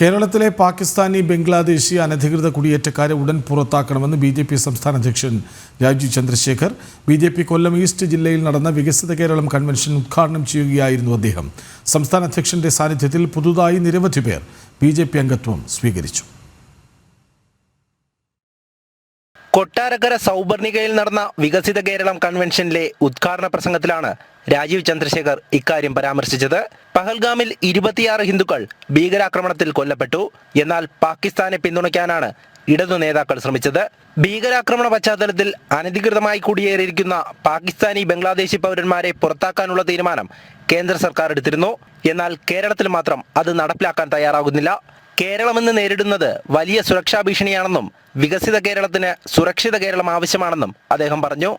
കേരളത്തിലെ പാകിസ്ഥാനി ബംഗ്ലാദേശി അനധികൃത കുടിയേറ്റക്കാരെ ഉടൻ പുറത്താക്കണമെന്ന് ബി ജെ പി സംസ്ഥാന അധ്യക്ഷൻ Rajeev Chandrasekhar. B J P Kollam east ജില്ലയിൽ നടന്ന വികസിത കേരളം കൺവെൻഷൻ ഉദ്ഘാടനം ചെയ്യുകയായിരുന്നു അദ്ദേഹം. സംസ്ഥാന അധ്യക്ഷന്റെ സാന്നിധ്യത്തിൽ പുതുതായി നിരവധി പേർ ബി അംഗത്വം സ്വീകരിച്ചു. കൊട്ടാരക്കര സൗപർണികയിൽ നടന്ന വികസിത കേരളം കൺവെൻഷനിലെ ഉദ്ഘാടന പ്രസംഗത്തിലാണ് രാജീവ് ചന്ദ്രശേഖർ ഇക്കാര്യം പരാമർശിച്ചത്. പഹൽഗാമിൽ ഇരുപത്തിയാറ് ഹിന്ദുക്കൾ ഭീകരാക്രമണത്തിൽ കൊല്ലപ്പെട്ടു. എന്നാൽ പാകിസ്ഥാനെ പിന്തുണയ്ക്കാനാണ് ഇടതു നേതാക്കൾ ശ്രമിച്ചത്. ഭീകരാക്രമണ പശ്ചാത്തലത്തിൽ അനധികൃതമായി കുടിയേറിയിരിക്കുന്ന പാകിസ്ഥാനി ബംഗ്ലാദേശി പൗരന്മാരെ പുറത്താക്കാനുള്ള തീരുമാനം കേന്ദ്ര സർക്കാർ എടുത്തിരുന്നു. എന്നാൽ കേരളത്തിൽ മാത്രം അത് നടപ്പിലാക്കാൻ തയ്യാറാകുന്നില്ല. കേരളമെന്ന് നേരിടുന്നത് വലിയ സുരക്ഷാ ഭീഷണിയാണെന്നും വികസിത കേരളത്തിന് സുരക്ഷിത കേരളം ആവശ്യമാണെന്നും അദ്ദേഹം പറഞ്ഞു.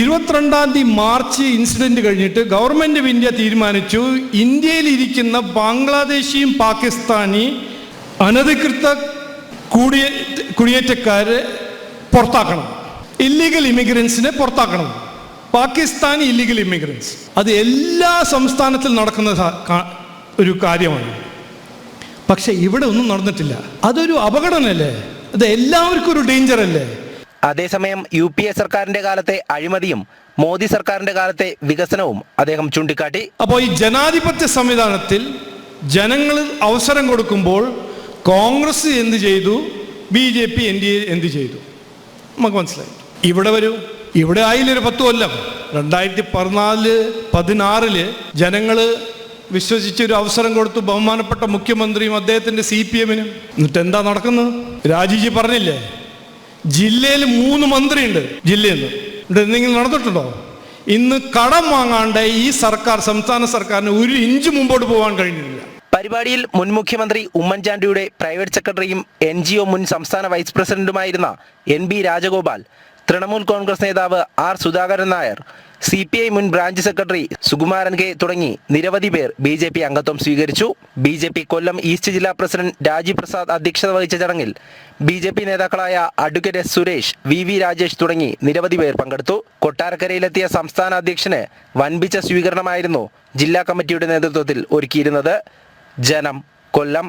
ഇരുപത്തിരണ്ടാം തീയതി മാർച്ച് ഇൻസിഡന്റ് കഴിഞ്ഞിട്ട് ഗവൺമെന്റ് ഓഫ് ഇന്ത്യ തീരുമാനിച്ചു. ഇന്ത്യയിൽ ഇരിക്കുന്ന ബംഗ്ലാദേശിയും പാകിസ്ഥാനി അനധികൃത കുടിയേ കുടിയേറ്റക്കാരെ പുറത്താക്കണം. ഇല്ലീഗൽ ഇമിഗ്രൻസിനെ പുറത്താക്കണം. പാകിസ്ഥാനി ഇല്ലീഗൽ ഇമിഗ്രൻസ് അത് എല്ലാ സംസ്ഥാനത്തിലും നടക്കുന്ന ഒരു കാര്യമാണ്. പക്ഷെ ഇവിടെ ഒന്നും നടന്നിട്ടില്ല. അതൊരു അപകടമല്ലേ? അത് എല്ലാവർക്കും ഒരു ഡേഞ്ചർ അല്ലേ അതേസമയം യു പി എ സർക്കാരിന്റെ കാലത്തെ അഴിമതിയും മോദി സർക്കാരിന്റെ കാലത്തെ വികസനവും അദ്ദേഹം ചൂണ്ടിക്കാട്ടി. അപ്പോൾ ഈ ജനാധിപത്യ സംവിധാനത്തിൽ ജനങ്ങൾ അവസരം കൊടുക്കുമ്പോൾ കോൺഗ്രസ് എന്ത് ചെയ്തു? B J P N D A എന്ത് ചെയ്തു? നമുക്ക് മനസ്സിലായി. ഇവിടെ വരൂ. ഇവിടെ ആയില്ലൊരു പത്ത് കൊല്ലം? രണ്ടായിരത്തി പതിനാല് പതിനാറിൽ ജനങ്ങൾ വിശ്വസിച്ചൊരു അവസരം കൊടുത്തു ബഹുമാനപ്പെട്ട മുഖ്യമന്ത്രിയും അദ്ദേഹത്തിന്റെ സി പി എമ്മിനും. എന്നിട്ട് എന്താ നടക്കുന്നത്? രാജീജി പറഞ്ഞില്ലേ? ജില്ലയിൽ മൂന്ന് മന്ത്രിയുണ്ട് ജില്ലയിൽ നിന്ന്. എന്നിട്ട് എന്തെങ്കിലും നടന്നിട്ടുണ്ടോ? ഇന്ന് കടം വാങ്ങാണ്ട് ഈ സർക്കാർ സംസ്ഥാന സർക്കാരിന് ഒരു ഇഞ്ച് മുമ്പോട്ട് പോകാൻ കഴിഞ്ഞിട്ടില്ല പരിപാടിയിൽ മുൻ മുഖ്യമന്ത്രി ഉമ്മൻചാണ്ടിയുടെ പ്രൈവറ്റ് സെക്രട്ടറിയും എൻ ജി ഒ മുൻ സംസ്ഥാന വൈസ് പ്രസിഡന്റുമായിരുന്ന എൻ ബി രാജഗോപാൽ തൃണമൂൽ കോൺഗ്രസ് നേതാവ് R Sudhakaran Nair C P I മുൻ ബ്രാഞ്ച് സെക്രട്ടറി സുകുമാരൻ കെ തുടങ്ങി. നിരവധി പേർ ബി ജെ പി അംഗത്വം സ്വീകരിച്ചു. B J P Kollam east ജില്ലാ പ്രസിഡന്റ് രാജീവ് പ്രസാദ് അധ്യക്ഷത വഹിച്ച ചടങ്ങിൽ ബി ജെ പി നേതാക്കളായ advocate S Suresh V V Rajesh തുടങ്ങി നിരവധി പേർ പങ്കെടുത്തു. കൊട്ടാരക്കരയിലെത്തിയ സംസ്ഥാന അധ്യക്ഷന് വൻപിച്ച സ്വീകരണമായിരുന്നു ജില്ലാ കമ്മിറ്റിയുടെ നേതൃത്വത്തിൽ ഒരുക്കിയിരുന്നത്. ജനം കൊല്ലം